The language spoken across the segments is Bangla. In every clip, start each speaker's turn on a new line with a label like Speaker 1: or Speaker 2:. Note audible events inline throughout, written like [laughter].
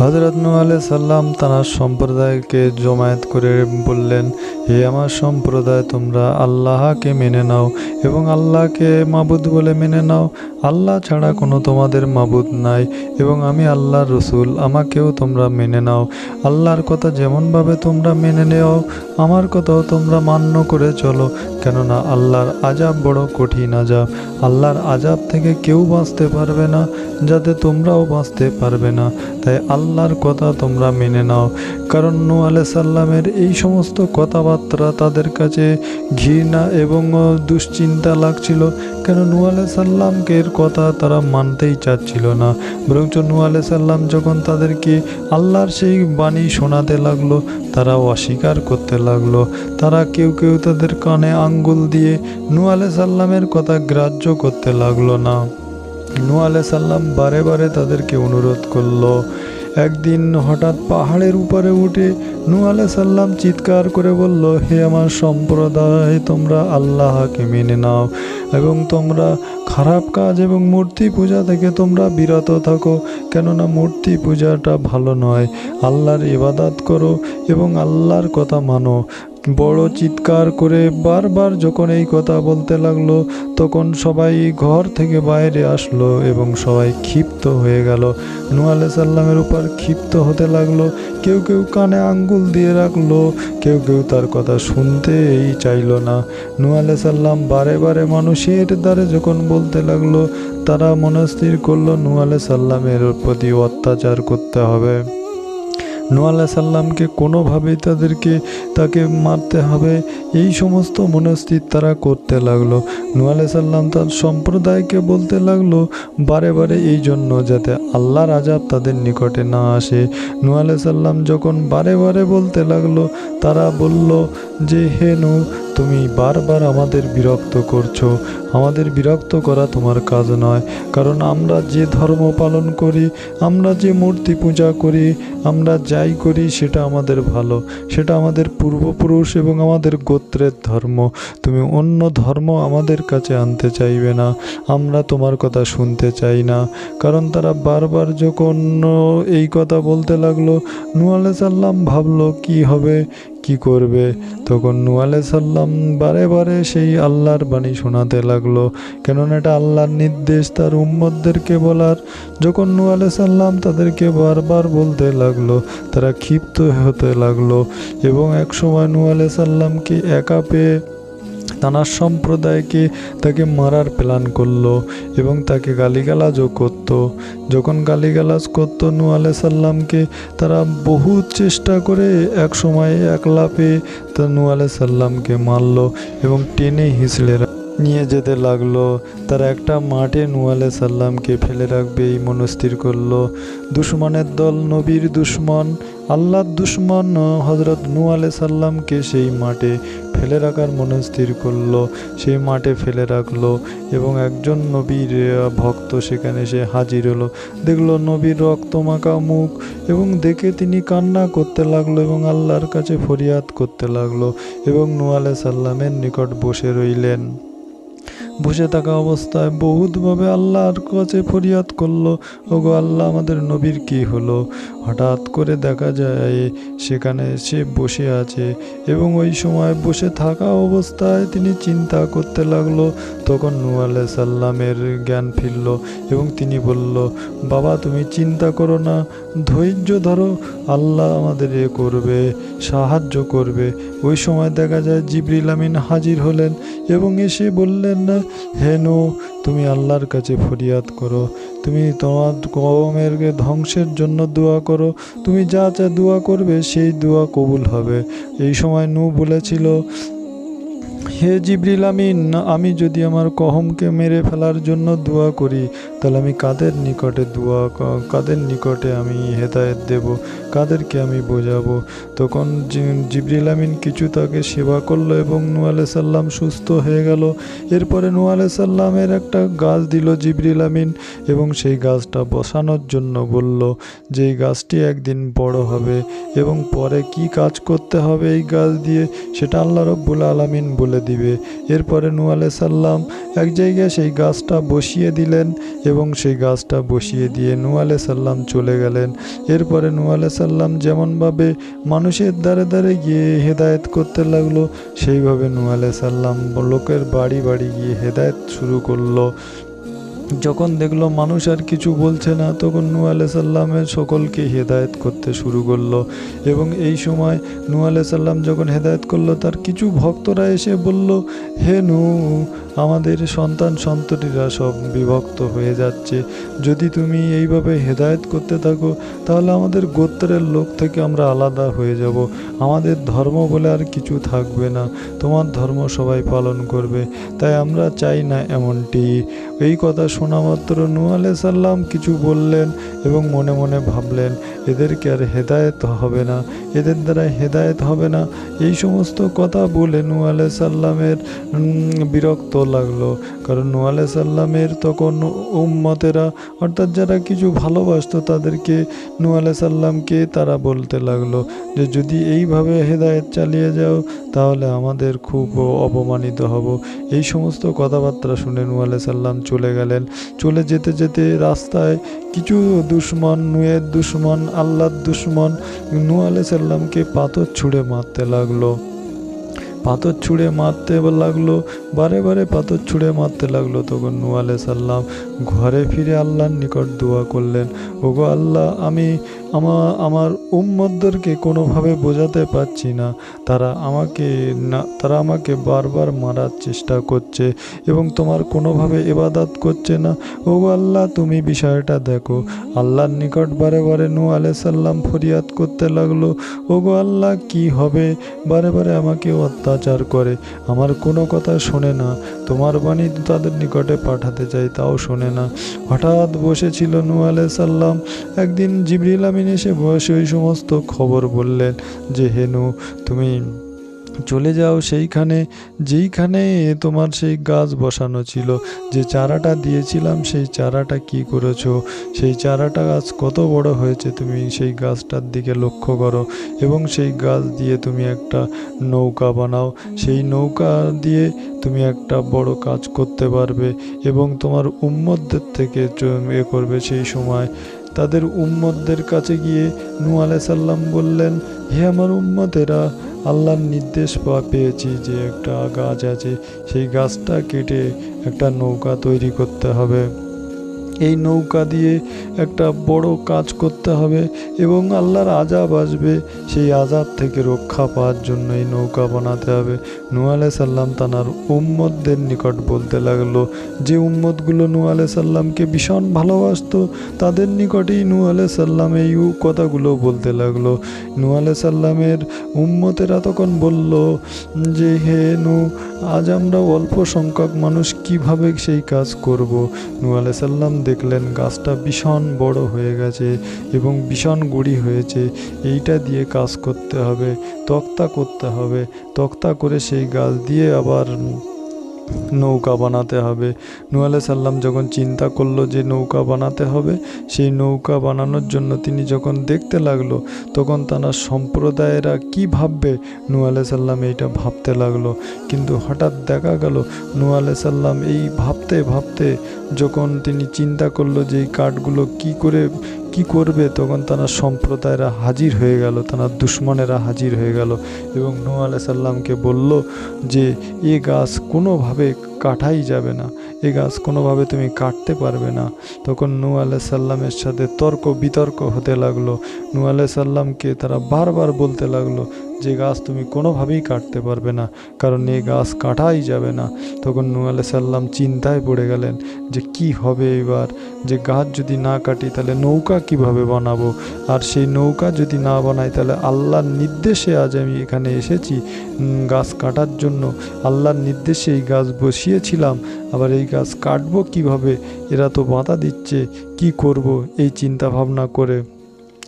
Speaker 1: হজরত নূ আলাই সাল্লাম তার সম্প্রদায়কে জমায়েত করে বললেন, হে আমার সম্প্রদায়, তোমরা আল্লাহকে মেনে নাও এবং আল্লাহকে মাবুদ বলে মেনে নাও। আল্লাহ ছাড়া কোনো তোমাদের মাবুদ নাই এবং আমি আল্লাহর রসুল, আমাকেও তোমরা মেনে নাও। আল্লাহর কথা যেমনভাবে তোমরা মেনে নেও, আমার কথাও তোমরা মান্য করে চলো, কেননা আল্লাহর আজাব বড় কঠিন আজাব। আল্লাহর আজাব থেকে কেউ বাঁচতে পারবে না, যাতে তোমরাও বাঁচতে পারবে না। তাই আল্লাহর কথা তোমরা মেনে নাও। কারণ নূ সাল্লামের এই সমস্ত কথাবার্তা তাদের কাছে ঘৃণা এবং দুশ্চিন্তা লাগছিল। কেন নূ সাল্লামকে কথা তারা মানতেই চাচ্ছিল না। বরঞ্চ নূ সাল্লাম যখন তাদেরকে আল্লাহর সেই বাণী শোনাতে লাগল তারা অস্বীকার করতে লাগল। তারা কেউ কেউ তাদের কানে আঙ্গুল দিয়ে নূ সাল্লামের কথা গ্রাহ্য করতে লাগল না। নূ আলাই সাল্লাম বারে বারে তাদেরকে অনুরোধ করল একদিন হঠাৎ পাহাড়ের উপরে উঠে নু আলাই সাল্লাম চিৎকার করে বলল, হে আমার সম্প্রদায়, তোমরা আল্লাহকে মেনে নাও এবং তোমরা খারাপ কাজ এবং মূর্তি পূজা থেকে তোমরা বিরত থাকো। কেননা মূর্তি পূজাটা ভালো নয়। আল্লাহর ইবাদাত করো এবং আল্লাহর কথা মানো। বড় চিৎকার করে বারবার যখন এই কথা বলতে লাগল, তখন সবাই ঘর থেকে বাইরে আসলো এবং সবাই ক্ষিপ্ত হয়ে গেল। নূ আলাই সাল্লামের উপর ক্ষিপ্ত হতে লাগল। কেউ কেউ কানে আঙ্গুল দিয়ে রাখল, কেউ কেউ তার কথা শুনতেই চাইলো না। নূ আলাই সাল্লাম বারে বারে মানুষের দ্বারে যখন বলতে লাগল, তারা মনস্থির করল নূ আলাই সাল্লামের প্রতি অত্যাচার করতে হবে। নূ আল্লাহ সাল্লামকে কোনোভাবেই তাদেরকে, তাকে মারতে হবে, এই সমস্ত মনস্থির তারা করতে লাগল। নোয়াল্লা সাল্লাম তার সম্প্রদায়কে বলতে লাগল, বারে বারে এই জন্য যাতে আল্লাহর আজাব তাদের নিকটে না আসে। নোয়াল্লা সাল্লাম যখন বারে বারে বলতে লাগল, তারা বলল যে হেনু তুমি বারবার আমাদের বিরক্ত করছ। আমাদের বিরক্ত করা তোমার কাজ নয়। কারণ আমরা যে ধর্ম পালন করি, আমরা যে মূর্তি পূজা করি, আমরা যাই করি সেটা আমাদের ভালো। সেটা আমাদের পূর্বপুরুষ এবং আমাদের গোত্রের ধর্ম। তুমি অন্য ধর্ম আমাদের কাছে আনতে চাইবে না। আমরা তোমার কথা শুনতে চাই না। কারণ তারা বারবার যখন এই কথা বলতে লাগল নূ আলাই সাল্লাম ভাবলো, কি হবে? কি করবে? তখন নুয়ালে সাল্লাম বারে বারে সেই আল্লাহর বাণী শোনাতে লাগল। কেননা এটা আল্লাহর নির্দেশ, তার উম্মদদেরকে বলার। যখন নুয়ালে সাল্লাম তাদেরকে বারবার বলতে লাগল, তারা ক্ষিপ্ত হতে লাগল এবং এক সময় নুয়ালে সাল্লামকে একা পেয়ে তানার সম্প্রদায়কে তাকে মারার প্ল্যান করল এবং তাকে গালিগালাজও করত। যখন গালিগালাজ করত নূ সাল্লামকে তারা বহু চেষ্টা করে এক সময় একলা পেয়ে তা নূ সাল্লামকে মারল এবং টেনে হিঁচড়ে নিয়ে যেতে লাগল। তারা একটা মাঠে নূ আলাই সাল্লামকে ফেলে রাখবে, এই মনস্থির করল। দুশ্মনের দল, নবীর দুশ্মন আল্লাহর দুশ্মন হজরত নূ আলাই সাল্লামকে সেই মাঠে ফেলে রাখার মনস্থির করল। সেই মাঠে ফেলে রাখল এবং একজন নবীর ভক্ত সেখানে সে হাজির হলো। দেখল নবীর রক্তমাখা মুখ এবং দেখে তিনি কান্না করতে লাগল এবং আল্লাহর কাছে ফরিয়াদ করতে লাগল এবং নূ আলাই সাল্লামের নিকট বসে রইলেন। বসে থাকা অবস্থায় বহুতভাবে আল্লাহর কাছে ফরিয়াদ করল। ওগো আল্লাহ, আমাদের নবীর কি হলো? হঠাৎ করে দেখা যায় সেখানে সে বসে আছে এবং ওই সময় বসে থাকা অবস্থায় তিনি চিন্তা করতে লাগল। তখন নূ সাল্লামের জ্ঞান ফিরল এবং তিনি বলল, বাবা, তুমি চিন্তা করো না, ধৈর্য ধরো, আল্লাহ আমাদের এ করবে, সাহায্য করবে। ওই সময় দেখা যায় জিবরিল আমিন হাজির হলেন এবং এসে বললেন না হেনু তুমি আল্লাহর কাছে ফরিয়াদ করো। তুমি তোমার কমের ধ্বংসের জন্য দোয়া করো। তুমি যা যা দোয়া করবে, সেই দোয়া কবুল হবে। এই সময় নু বলেছিল হে জিবরিল আমিন, আমি যদি আমার কহমকে মেরে ফেলার জন্য দোয়া করি, তাহলে আমি কাদের নিকটে দোয়া কাদের নিকটে আমি হেদায়ত দেব, কাদেরকে আমি বোঝাবো? তখন জিবরিল আমিন কিছু তাকে সেবা করল এবং নূ আলাই সাল্লাম সুস্থ হয়ে গেল। এরপরে নূ আলাই সাল্লামের একটা গাছ দিল জিবরিল আমিন এবং সেই গাছটা বসানোর জন্য বলল যে এই গাছটি একদিন বড় হবে এবং পরে কি কাজ করতে হবে এই গাছ দিয়ে, সেটা আল্লাহ রব্বুল আলামিন বলে দিবে। এরপরে নু সাল্লাম এক জায়গায় সেই গাছটা বসিয়ে দিলেন এবং সেই গাছটা বসিয়ে দিয়ে নু সাল্লাম চলে গেলেন। এরপরে নু সাল্লাম যেমনভাবে মানুষের দ্বারে দ্বারে গিয়ে হেদায়েত করতে লাগল, সেইভাবে নু সাল্লাম লোকের বাড়ি বাড়ি গিয়ে হেদায়েত শুরু করল। যখন দেখল মানুষ আর কিছু বলছে না, তখন নূ সাল্লামের সকলকে হেদায়েত করতে শুরু করল। এবং এই সময় নূ সাল্লাম যখন হেদায়েত করল, তার কিছু ভক্তরা এসে বলল, হে নু আমাদের সন্তান সন্ততিরা সব বিভক্ত হয়ে যাচ্ছে। যদি তুমি এইভাবে হেদায়েত করতে থাকো, তাহলে আমাদের গোত্রের লোক থেকে আমরা আলাদা হয়ে যাব। আমাদের ধর্ম বলে আর কিছু থাকবে না। তোমার ধর্ম সবাই পালন করবে। তাই আমরা চাই না এমনটি। এই কথা শোনা মাত্র নূ সাল্লাম কিছু বললেন এবং মনে মনে ভাবলেন, এদেরকে আর হেদায়েত হবে না, এদের দ্বারা হেদায়েত হবে না। এই সমস্ত কথা বলে নূ সাল্লামের বিরক্ত লাগল। কারণ নূ সাল্লামের তখন উম্মতেরা, অর্থাৎ যারা কিছু ভালোবাসত তাদেরকে নূ সাল্লামকে তারা বলতে লাগল যে, যদি এইভাবে হেদায়েত চালিয়ে যাও, তাহলে আমাদের খুব অপমানিত হব। এই সমস্ত কথাবার্তা শুনে নূ সাল্লাম চলে গেলেন। চলে যেতে যেতে রাস্তায় কিছু দুশ্মন, নুয়ের দুশ্মন, আল্লাহর দুশ্মন নূ সাল্লামকে পাথর ছুঁড়ে মারতে লাগল। পাথর ছুঁড়ে মারতে লাগল, বারে বারে পাথর ছুঁড়ে মারতে লাগল তখন নূ সাল্লাম ঘরে ফিরে আল্লাহর নিকট দোয়া করলেন, ওগো আল্লাহ, আমি আমার আমার উম্মদদেরকে কোনোভাবে বোঝাতে পারছি না। তারা আমাকে না, তারা আমাকে বারবার মারার চেষ্টা করছে এবং তোমার কোনোভাবে এবাদাত করছে না। ওগো আল্লাহ, তুমি বিষয়টা দেখো। আল্লাহর নিকট বারে বারে নূ সাল্লাম ফরিয়াদ করতে লাগল। ওগো আল্লাহ, কি হবে? বারে বারে আমাকে অত্যাচার করে। আমার কোনো কথা শোনে না। তোমার বাণী তাদের নিকটে পাঠাতে চাই, তাও শোনে না। হঠাৎ বসেছিল নূ সাল্লাম একদিন জিবরিল আমিন এসে বয়সে ওই সমস্ত খবর বললেন যে, হেনু, তুমি চলে যাও সেইখানে, যেইখানে তোমার সেই গাছ বসানো ছিল। যে চারাটা দিয়েছিলাম, সেই চারাটা কি করেছ? সেই চারাটা গাছ কত বড় হয়েছে তুমি সেই গাছটার দিকে লক্ষ্য করো। এবং সেই গাছ দিয়ে তুমি একটা নৌকা বানাও। সেই নৌকা দিয়ে তুমি একটা বড় কাজ করতে পারবে এবং তোমার উম্মতদের থেকে এ করবে সেই সময়। তাদের উম্মতদের কাছে গিয়ে নূ সাল্লাম বললেন, হে আমার উম্মতেরা, আল্লাহর নির্দেশ পা- পেয়েছি যে একটা গাছ আছে, সেই গাছটা কেটে একটা নৌকা তৈরি করতে হবে। এই নৌকা দিয়ে একটা বড় কাজ করতে হবে এবং আল্লাহর আজাব আসবে। সেই আজাব থেকে রক্ষা পাওয়ার জন্য এই নৌকা বানাতে হবে। নূ সাল্লাম তানার উম্মতদের নিকট বলতে লাগল, যে উম্মদগুলো নূ সাল্লামকে ভীষণ ভালোবাসত, তাদের নিকটেই নূ সাল্লাম এই কথাগুলো বলতে লাগল। নূ সাল্লামের উম্মতেরা তখন বলল, যে হে নু আজ আমরা অল্প সংখ্যক মানুষ কীভাবে সেই কাজ করব? নূ সাল্লাম দেখলেন গাছটা ভীষণ বড় হয়ে গেছে এবং ভীষণ গুড়ি হয়েছে। এইটা দিয়ে কাজ করতে হবে, তক্তা করতে হবে। তক্তা করে সেই গাছ দিয়ে আবার নৌকা বানাতে হবে। নূ সাল্লাম যখন চিন্তা করল যে নৌকা বানাতে হবে, সেই নৌকা বানানোর জন্য তিনি যখন দেখতে লাগল, তখন তার সম্প্রদায়েরা কি ভাববে? নূ সাল্লাম এইটা ভাবতে লাগল। কিন্তু হঠাৎ দেখা গেল নূ সাল্লাম এই ভাবতে ভাবতে যখন তিনি চিন্তা করল যে এই কাঠগুলো কি করে, কি করবে, তখন তারা সম্প্রদায়রা হাজির হয়ে গেল, তারা দুশ্মনেরা হাজির হয়ে গেল এবং নূ সাল্লামকে বলল যে, এ গাছ কোনোভাবে কাটাই যাবে না, এ গাছ কোনোভাবে তুমি কাটতে পারবে না। তখন নূ সাল্লামের সাথে তর্ক বিতর্ক হতে লাগল। নূ সাল্লামকে তারা বারবার বলতে লাগল যে গাছ তুমি কোনোভাবেই কাটতে পারবে না, কারণ এই গাছ কাটাই যাবে না। তখন নূ সাল্লাম চিন্তায় পড়ে গেলেন যে কি হবে এবার? যে গাছ যদি না কাটি তাহলে নৌকা কীভাবে বানাবো? আর সেই নৌকা যদি না বানাই তাহলে আল্লাহর নির্দেশে আজ আমি এখানে এসেছি গাছ কাটার জন্য। আল্লাহর নির্দেশে এই গাছ বসিয়েছিলাম, আবার এই গাছ কাটবো কীভাবে? এরা তো বাঁধা দিচ্ছে, কি করব? এই চিন্তা ভাবনা করে।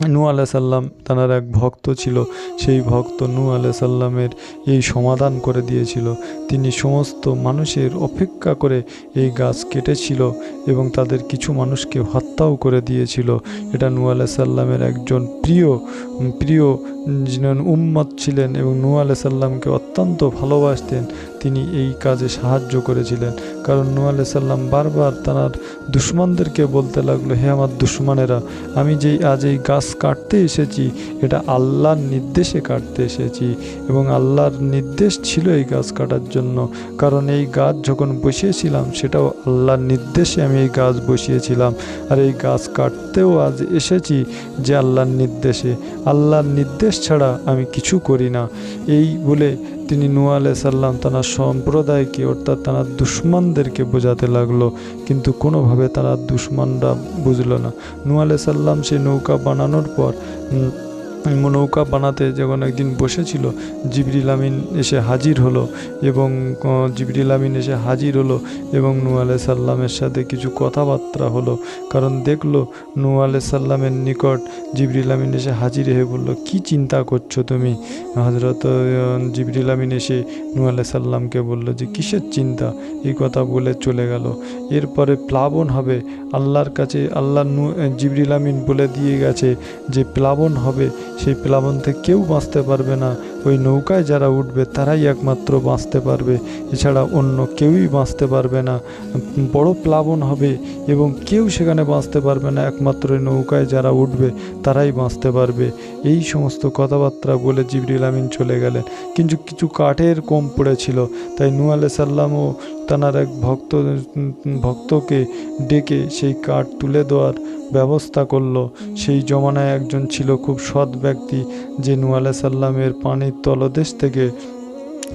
Speaker 1: নূ সাল্লাম তার এক ভক্ত ছিল। সেই ভক্ত নূ সাল্লামের এই সমাধান করে দিয়েছিল। তিনি সমস্ত মানুষের অপেক্ষা করে এই গাছ কেটেছিল এবং তাদের কিছু মানুষকে হত্যাও করে দিয়েছিল। এটা নূ সাল্লামের একজন প্রিয় প্রিয় যিনি উম্মত ছিলেন এবং নূ সাল্লামকে অত্যন্ত ভালোবাসতেন। তিনি এই কাজে সাহায্য করেছিলেন। কারণ নূ আলাইহিস সাল্লাম বারবার তার দুশ্মনদেরকে বলতে লাগল, হে আমার দুশ্মনেরা, আমি যেই আজ এই গাছ কাটতে এসেছি, এটা আল্লাহর নির্দেশে কাটতে এসেছি এবং আল্লাহর নির্দেশ ছিল এই গাছ কাটার জন্য। কারণ এই গাছ যখন বসিয়েছিলাম, সেটাও আল্লাহর নির্দেশে আমি এই গাছ বসিয়েছিলাম। আর এই গাছ কাটতেও আজ এসেছি যে আল্লাহর নির্দেশে। আল্লাহর নির্দেশ ছাড়া আমি কিছু করি না। এই বলে তিনি নুয়া সাল্লাম তার সম্প্রদায়কে অর্থাৎ তার দুশ্মনদেরকে বোঝাতে লাগল, কিন্তু কোনোভাবে তারা দুশ্মনরা বুঝলো না। নুয়া সাল্লাম সেই নৌকা বানানোর পর নৌকা বানাতে যখন একদিন বসেছিল, জিবরিল আমিন এসে হাজির হলো এবং জিবরিল আমিন এসে হাজির হলো এবং নূ আলাই সাল্লামের সাথে কিছু কথাবার্তা হলো। কারণ দেখল নূ আলাই সাল্লামের নিকট জিবরিল আমিন এসে হাজির হয়ে বলল, কি চিন্তা করছ তুমি? হজরত জিবরিল আমিন এসে নূ আলাই সাল্লামকে বলল যে, কিসের চিন্তা? এই কথা বলে চলে গেল। এরপরে প্লাবন হবে। আল্লাহর কাছে আল্লাহ নু জিবরিল আমিন বলে দিয়ে গেছে যে, প্লাবন হবে সেই প্লাবন থেকে কেউ বাঁচতে পারবে না। ওই নৌকায় যারা উঠবে, তারাই একমাত্র বাঁচতে পারবে। এছাড়া অন্য কেউই বাঁচতে পারবে না। বড় প্লাবন হবে এবং কেউ সেখানে বাঁচতে পারবে না। একমাত্র নৌকায় যারা উঠবে, তারাই বাঁচতে পারবে। এই সমস্ত কথাবার্তা বলে জিবরিল আমিন চলে গেলেন। কিন্তু কিছু কাঠের কম পড়েছিল। তাই নূ আলাই সাল্লামও তানার এক ভক্ত ভক্তকে ডেকে সেই কাঠ তুলে দেওয়ার ব্যবস্থা করল। সেই জমানায় একজন ছিল খুব সৎ ব্যক্তি যে নু সাল্লামের পানির তলদেশ থেকে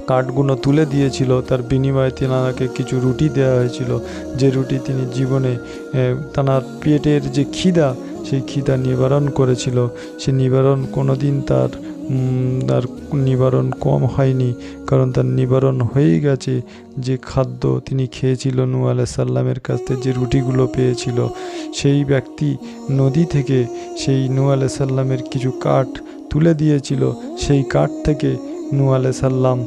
Speaker 1: কাঠগুলো তুলে দিয়েছিল। তার বিনিময়ে তেনাকে কিছু রুটি দেওয়া হয়েছিল। যে রুটি তিনি জীবনে তানার পেটের যে খিদা, সেই খিদা নিবারণ করেছিল। সে নিবারণ কোনো দিন তার তার নিবারণ কম হয়নি, কারণ তার নিবারণ হয়েই গেছে যে খাদ্য তিনি খেয়েছিল নু সাল্লামের কাছ থেকে, যে রুটিগুলো পেয়েছিল। সেই ব্যক্তি নদী থেকে সেই নু সাল্লামের কিছু কাঠ তুলে দিয়েছিল। সেই কাঠ থেকে নু সাল্লাম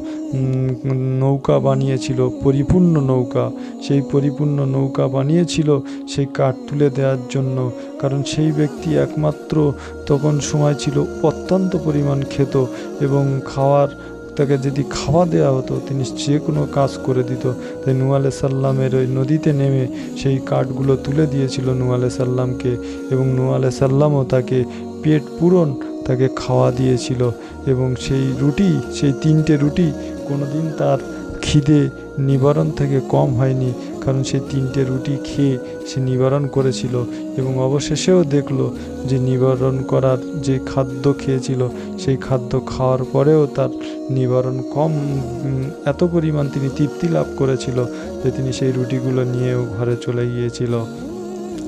Speaker 1: নৌকা বানিয়েছিল, পরিপূর্ণ নৌকা। সেই পরিপূর্ণ নৌকা বানিয়েছিল সেই কাঠ তুলে দেওয়ার জন্য। কারণ সেই ব্যক্তি একমাত্র তখন সময় ছিল অত্যন্ত পরিমাণ খেত এবং খাওয়ার, তাকে যদি খাওয়া দেওয়া হতো, তিনি যে কোনো কাজ করে দিত। তাই নূ সাল্লামের ওই নদীতে নেমে সেই কাঠগুলো তুলে দিয়েছিল নূ সাল্লামকে এবং নূ সাল্লামও তাকে পেট পূরণ তাকে খাওয়া দিয়েছিল। এবং সেই রুটি, সেই তিনটে রুটি কোনোদিন তার খিদে নিবারণ থেকে কম হয়নি, কারণ সেই তিনটে রুটি খেয়ে সে নিবারণ করেছিল এবং অবশেষেও দেখল যে নিবারণ করার যে খাদ্য খেয়েছিল, সেই খাদ্য খাওয়ার পরেও তার নিবারণ কম এত পরিমাণ তিনি তৃপ্তি লাভ করেছিল যে তিনি সেই রুটিগুলো নিয়েও ঘরে চলে গিয়েছিল।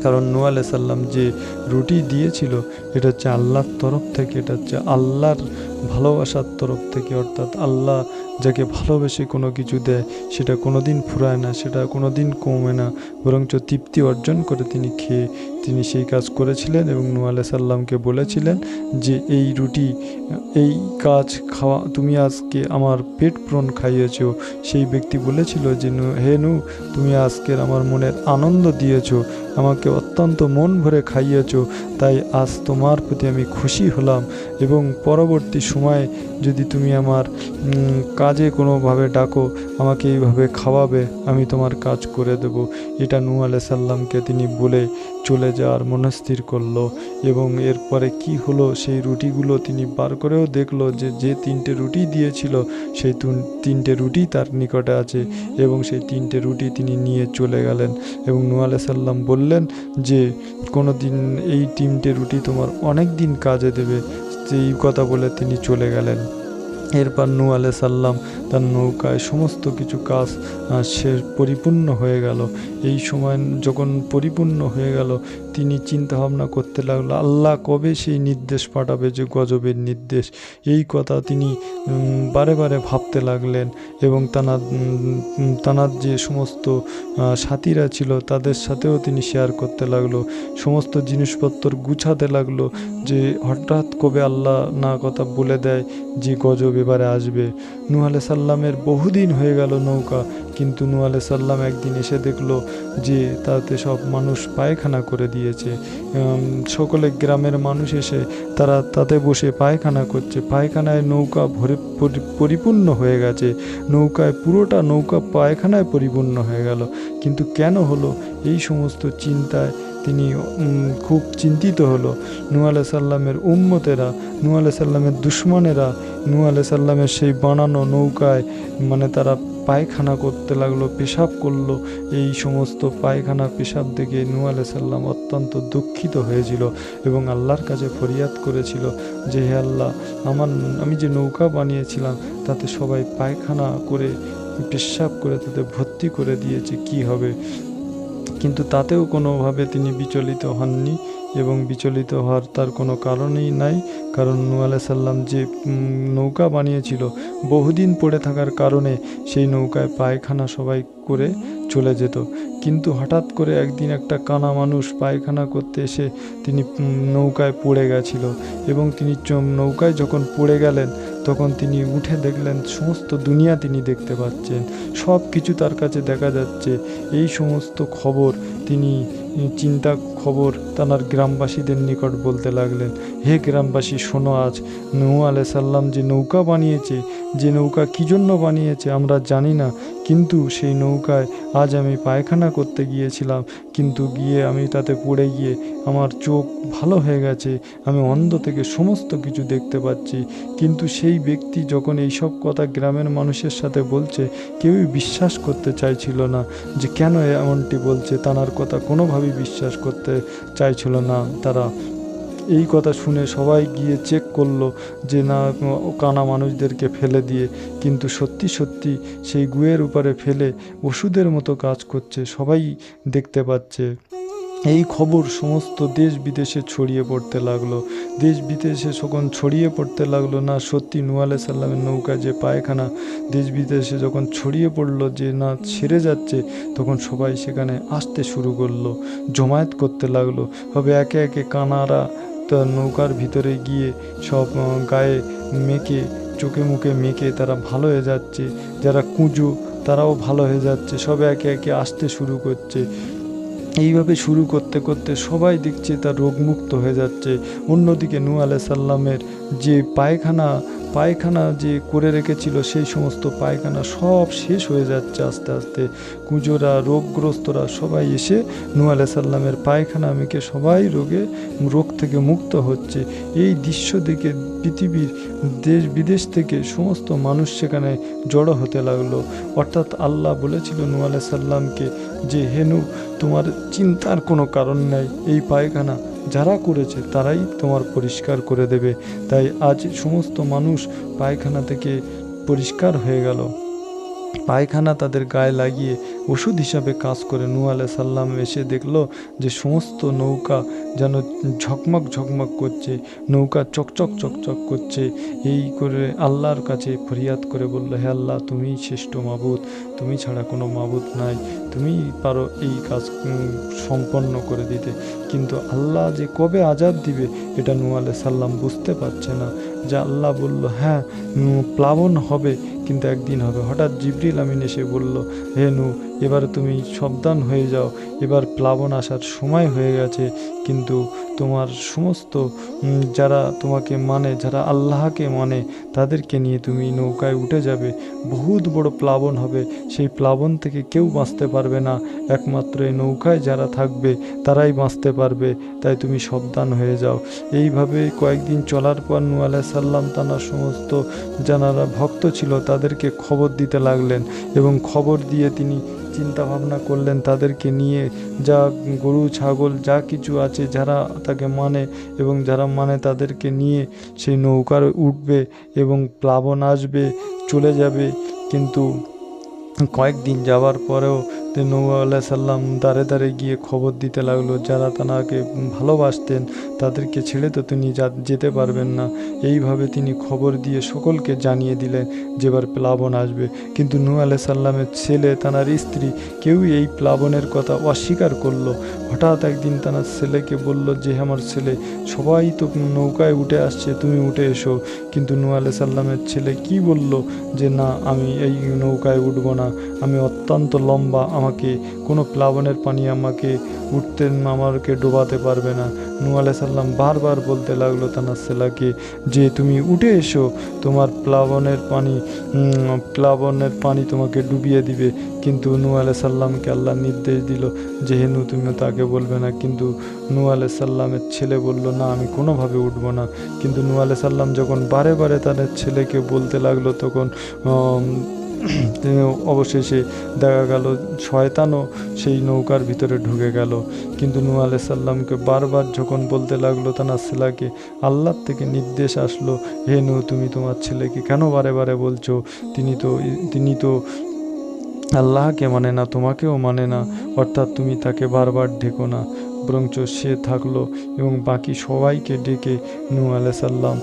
Speaker 1: কারণ নূ আলাই সাল্লাম যে রুটি দিয়েছিল, এটা হচ্ছে আল্লাহর তরফ থেকে, এটা হচ্ছে আল্লাহর ভালোবাসার তরফ থেকে, অর্থাৎ আল্লাহ যাকে ভালোবেসে কোনো কিছু দেয়, সেটা কোনো দিন ফুরায় না, সেটা কোনো দিন কমে না। বরঞ্চ তৃপ্তি অর্জন করে তিনি খেয়ে, তিনি সেই কাজ করেছিলেন এবং নূ সাল্লামকে বলেছিলেন যে, এই রুটি, এই কাজ খাওয়া, তুমি আজকে আমার পেট পূরণ খাইয়েছ। সেই ব্যক্তি বলেছিল যে নু হে নু তুমি আজকের আমার মনের আনন্দ দিয়েছ, আমাকে অত্যন্ত মন ভরে খাইয়েছ, তাই আজ তোমার প্রতি আমি খুশি হলাম এবং পরবর্তী সময়ে যদি তুমি আমার কাজে কোনোভাবে ডাকো, আমাকে এইভাবে খাওয়াবে, আমি তোমার কাজ করে দেব। এটা নূ সাল্লামকে তিনি বলে চলে যাওয়ার মনস্থির করল এবং এরপরে কি হলো, সেই রুটিগুলো তিনি বার করেও দেখল যে যে তিনটে রুটি দিয়েছিল, সেই তুন- তিনটে রুটি তার নিকটে আছে এবং সেই তিনটে রুটি তিনি নিয়ে চলে গেলেন এবং নূ সাল্লাম বললেন যে কোনো দিন এই তিনটে রুটি তোমার অনেক দিন কাজে দেবে সেই কথা বলে তিনি চলে গেলেন। এরপর নূ আলাই সাল্লাম তার নৌকায় সমস্ত কিছু কাজ সে পরিপূর্ণ হয়ে গেল। এই সময় যখন পরিপূর্ণ হয়ে গেল, তিনি চিন্তা ভাবনা করতে লাগল, আল্লাহ কবে সেই নির্দেশ পাঠাবে যে গজবের নির্দেশ? এই কথা তিনি বারে বারে ভাবতে লাগলেন এবং তানার তানার যে সমস্ত সাথীরা ছিল তাদের সাথেও তিনি শেয়ার করতে লাগল। সমস্ত জিনিসপত্র গুছাতে লাগল যে হঠাৎ কবে আল্লাহ না কথা বলে দেয় যে গজবের এবারে আসবে। নূহ আলাই সাল্লামের বহুদিন হয়ে গেল নৌকা, কিন্তু নূহ আলাই সাল্লাম একদিন এসে দেখল যে তাতে সব মানুষ পায়খানা করে দিয়েছে। সকলে গ্রামের মানুষ এসে তারা তাতে বসে পায়খানা করছে। পায়খানায় নৌকা ভরে পরি- পরিপূর্ণ হয়ে গেছে। নৌকায় পুরোটা নৌকা পায়খানায় পরিপূর্ণ হয়ে গেল। কিন্তু কেন হলো? এই সমস্ত চিন্তায় তিনি খুব চিন্তিত হলো। নূ আলাই সাল্লামের উম্মতেরা নূ আলাই সাল্লামের দুশ্মনেরা নূ আলাই সাল্লামের সেই বানানো নৌকায় মানে তারা পায়খানা করতে লাগল, পেশাব করল। এই সমস্ত পায়খানা, পেশাব দেখে নূ আলাই সাল্লাম অত্যন্ত দুঃখিত হয়েছিল এবং আল্লাহর কাছে ফরিয়াদ করেছিল যে, হে আল্লাহ, আমার আমি যে নৌকা বানিয়েছিলাম, তাতে সবাই পায়খানা করে, পেশাব করে তাতে ভর্তি করে দিয়েছে, কি হবে? কিন্তু তাতেও কোনোভাবে তিনি বিচলিত হননি এবং বিচলিত হওয়ার তার কোনো কারণই নাই, কারণ নূ আলাইহিস সাল্লাম যে নৌকা বানিয়েছিল, বহুদিন পড়ে থাকার কারণে সেই নৌকায় পায়খানা সবাই করে চলে যেত। কিন্তু হঠাৎ করে একদিন একটা কানা মানুষ পায়খানা করতে এসে তিনি নৌকায় পড়ে গেছিল এবং তিনি নৌকায় যখন পড়ে গেলেন তখন তিনি উঠে দেখলেন, সমস্ত দুনিয়া তিনি দেখতে পাচ্ছেন। সব কিছু তার কাছে দেখা যাচ্ছে। এই সমস্ত খবর তিনি, চিন্তা খবর তানার গ্রামবাসীদের নিকট বলতে লাগলেন, হে গ্রামবাসী, শোনো আজ নৌ আলাই সাল্লাম যে নৌকা বানিয়েছে, যে নৌকা কী জন্য বানিয়েছে আমরা জানি না। কিন্তু সেই নৌকায় আজ আমি পায়খানা করতে গিয়েছিলাম, কিন্তু গিয়ে আমি তাতে পড়ে গিয়ে আমার চোখ ভালো হয়ে গেছে, আমি অন্ধ থেকে সমস্ত কিছু দেখতে পাচ্ছি। কিন্তু সেই ব্যক্তি যখন এইসব কথা গ্রামের মানুষের সাথে বলছে, কেউই বিশ্বাস করতে চাইছিল না যে কেন এমনটি বলছে। তানার কথা কোনোভাবেই বিশ্বাস করতে চাইছিল না তারা। এই কথা শুনে সবাই গিয়ে চেক করল যে না, কানা মানুষদেরকে ফেলে দিয়ে। কিন্তু সত্যি সত্যি সেই গুয়ের উপরে ফেলে ওষুধের মতো কাজ করছে, সবাই দেখতে পাচ্ছে। এই খবর সমস্ত দেশ বিদেশে ছড়িয়ে পড়তে লাগল। দেশ বিদেশে যখন ছড়িয়ে পড়তে লাগল, না, সত্যি নূ আলাইহিস সাল্লামের নৌকা যে পায়খানা, দেশ বিদেশে যখন ছড়িয়ে পড়ল যে না, ছেড়ে যাচ্ছে, তখন সবাই সেখানে আসতে শুরু করল, জমায়েত করতে লাগল। হবে একে একে কানারা তা নৌকার ভিতরে গিয়ে সব গায়ে মেখে চোখে মুখে মেখে তারা ভালো হয়ে যাচ্ছে। যারা কুঁজো, তারাও ভালো হয়ে যাচ্ছে। সব একে একে আসতে শুরু করছে। এইভাবে শুরু করতে করতে সবাই দেখছে তার রোগমুক্ত হয়ে যাচ্ছে। অন্যদিকে নু আলাই সাল্লামের যে পায়খানা পায়খানা যে করে রেখেছিল, সেই সমস্ত পায়খানা সব শেষ হয়ে যাচ্ছে আস্তে আস্তে। কুঁজোরা, রোগগ্রস্তরা সবাই এসে নূ আলাই সাল্লামের পায়খানা মেখে সবাই রোগে, রোগ থেকে মুক্ত হচ্ছে। এই দৃশ্য দেখে পৃথিবীর দেশ, বিদেশ থেকে সমস্ত মানুষ সেখানে জড়ো হতে লাগল। অর্থাৎ আল্লাহ বলেছিল নূ আলাই সাল্লামকে যে হেনু তোমার চিন্তার কোনো কারণ নেই। এই পায়খানা যারা করেছে তারাই তোমার পরিষ্কার করে দেবে। তাই আজ সমস্ত মানুষ পায়খানা থেকে পরিষ্কার হয়ে গেল। পায়খানা তাদের গায়ে লাগিয়ে ওষুধ হিসাবে কাজ করে নূ সাল্লাম এসে দেখল যে সমস্ত নৌকা যেন ঝকমক ঝকমক করছে, নৌকা চকচক চকচক করছে। এই করে আল্লাহর কাছে ফরিয়াদ করে বলল, হে আল্লাহ, তুমিই শ্রেষ্ঠ মাবুদ, তুমি ছাড়া কোনো মাবুদ নাই। তুমি পারো এই কাজ সম্পন্ন করে দিতে। কিন্তু আল্লাহ যে কবে আজাদ দিবে, এটা নূ সাল্লাম বুঝতে পারছে না। যে আল্লাহ বলল হ্যাঁ প্লাবন হবে কিন্তু একদিন হবে। হঠাৎ জিবরিল আমিন এসে বলল হে নু এবার তুমি সাবধান হয়ে যাও। এবার প্লাবন আসার সময় হয়ে গেছে, কিন্তু তোমার সমস্ত যারা তোমাকে মানে যারা আল্লাহকে মানে তাদেরকে নিয়ে তুমি নৌকায় উঠে যাবে। বহুত বড় প্লাবন হবে। সেই প্লাবন থেকে কেউ বাঁচতে পারবে না। একমাত্র এই নৌকায় যারা থাকবে, তারাই বাঁচতে পারবে। তাই তুমি সাবধান হয়ে যাও। এইভাবে কয়েকদিন চলার পর নূ আলাইহিস সাল্লাম তানার সমস্ত যারা ভক্ত ছিল, তাদেরকে খবর দিতে লাগলেন এবং খবর দিয়ে তিনি চিন্তা ভাবনা করলেন তাদেরকে নিয়ে, যা গরু, ছাগল, যা কিছু আছে যারা তাকে মানে এবং যারা মানে তাদেরকে নিয়ে সেই নৌকার উঠবে এবং প্লাবন আসবে, চলে যাবে। কিন্তু কয়েকদিন যাওয়ার পরেও তো নৌ আল্লাহ সাল্লাম দাঁড়ে দাঁড়ে গিয়ে খবর দিতে লাগল, যারা তানাকে ভালোবাসতেন তাদেরকে ছেড়ে তো তিনি যেতে পারবেন না। এইভাবে তিনি খবর দিয়ে সকলকে জানিয়ে দিলেন যে এবার প্লাবন আসবে। কিন্তু নূ আলাহ সাল্লামের ছেলে, তানার স্ত্রী কেউই এই প্লাবনের কথা অস্বীকার করল। হঠাৎ একদিন তানার ছেলেকে বলল, যে আমার ছেলে, সবাই তো নৌকায় উঠে আসছে, তুমি উঠে এসো। কিন্তু নূ আলাহ সাল্লামের ছেলে কি বলল যে, না, আমি এই নৌকায় উঠব না। আমি অত্যন্ত লম্বা আমাকে, কোনো প্লাবনের পানি আমাকে উঠতে আমাকে ডোবাতে পারবে না। নূ আলাহ সাল্লাম বারবার বলতে লাগল তানার ছেলাকে যে, তুমি উঠে এসো, তোমার প্লাবনের পানি প্লাবনের পানি তোমাকে ডুবিয়ে দিবে। কিন্তু নু আলাহ সাল্লামকে আল্লাহ নির্দেশ দিল যে হেনু তুমি তাকে বলবে না। কিন্তু নূ আলাহ সাল্লামের ছেলে বলল, না, আমি কোনোভাবে উঠব না। কিন্তু নূ আলাহ সাল্লাম যখন বারে বারে তাদের ছেলেকে বলতে লাগল, তখন [clears throat] অবশেষে দেখা গেল শয়তানও সেই নৌকার ভিতরে ঢুকে গেল। কিন্তু নূ আলাহ সাল্লামকে বারবার যখন বলতে লাগল তানার ছেলাকে আল্লাহর থেকে নির্দেশ আসলো, হে নূ তুমি তোমার ছেলেকে কেন বারে বারে বলছো? তিনি তো তিনি তো আল্লাহকে মানে না, তোমাকেও মানে না। অর্থাৎ তুমি তাকে বারবার ডেকো না। বরঞ্চ সে থাকল এবং বাকি সবাইকে ডেকে নূ আলাহ সাল্লাম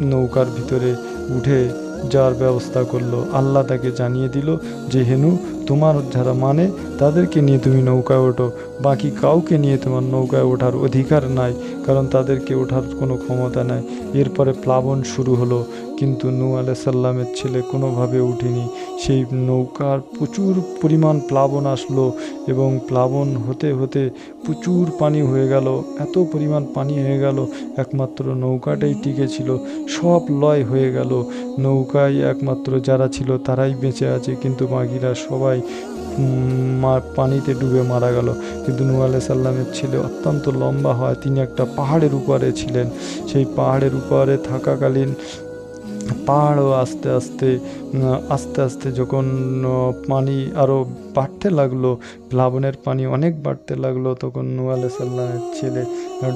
Speaker 1: নৌকার ভিতরে উঠে যাওয়ার ব্যবস্থা করল। আল্লাহ তাকে জানিয়ে দিল যে হেনু তোমার যারা মানে তাদেরকে নিয়ে তুমি নৌকায় ওঠো। বাকি কাউকে নিয়ে তোমার নৌকায় ওঠার অধিকার নাই, কারণ তাদেরকে ওঠার কোনো ক্ষমতা নাই। এরপরে প্লাবন শুরু হলো। কিন্তু নূ আলাহ সাল্লামের ছেলে কোনোভাবে উঠেনি। সেই নৌকার প্রচুর পরিমাণ প্লাবন আসলো এবং প্লাবন হতে হতে প্রচুর পানি হয়ে গেল, এত পরিমাণ পানি হয়ে গেল, একমাত্র নৌকাটাই টিকে ছিল, সব লয় হয়ে গেল। নৌকায় একমাত্র যারা ছিল তারাই বেঁচে আছে, কিন্তু বাকিরা সবাই পানিতে ডুবে মারা গেল। কিন্তু নূ আলাহ সাল্লামের ছেলে অত্যন্ত লম্বা হয়, তিনি একটা পাহাড়ের উপরে ছিলেন। সেই পাহাড়ের উপরে থাকাকালীন পাহাড়ও আস্তে আস্তে আস্তে আস্তে যখন পানি আরও বাড়তে লাগল, প্লাবনের পানি অনেক বাড়তে লাগল, তখন নূ আলাহ সাল্লামের ছেলে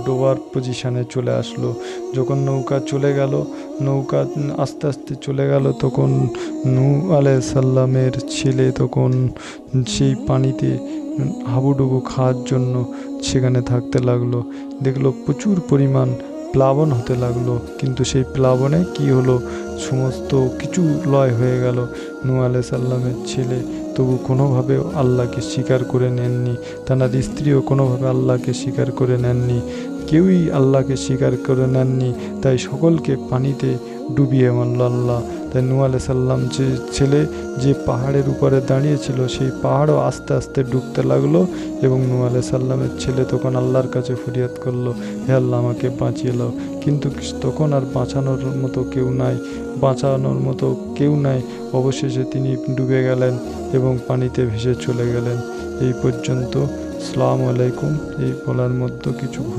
Speaker 1: ডোবার পজিশনে চলে আসলো। যখন নৌকা চলে গেল, নৌকা আস্তে আস্তে চলে গেল, তখন নু আলাহ সাল্লামের ছেলে তখন সেই পানিতে হাবুডুবু খাওয়ার জন্য সেখানে থাকতে লাগল। দেখল প্রচুর পরিমাণ প্লাবন হতে লাগল। কিন্তু সেই প্লাবনে কি হলো? সমস্ত কিছু লয় হয়ে গেল। নু আলাই সাল্লামের ছেলে তবু কোনোভাবে আল্লাহকে স্বীকার করে নেননি। তার স্ত্রীও কোনোভাবে আল্লাহকে স্বীকার করে নেননি। কেউই আল্লাহকে স্বীকার করে নেননি। তাই সকলকে পানিতে ডুবিয়ে মানল আল্লাহ। তাই নূ আলাই সাল্লাম যে ছেলে যে পাহাড়ের উপরে দাঁড়িয়েছিল, সেই পাহাড়ও আস্তে আস্তে ডুবতে লাগল এবং নূ আলাই সাল্লামের ছেলে তখন আল্লাহর কাছে ফরিয়াদ করল, হে আল্লাহ, আমাকে বাঁচিয়ে লাও কিন্তু তখন আর বাঁচানোর মতো কেউ নাই, বাঁচানোর মতো কেউ নাই। অবশেষে তিনি ডুবে গেলেন এবং পানিতে ভেসে চলে গেলেন। এই পর্যন্ত, সালাম আলাইকুম। এই বলার মধ্যে কিছু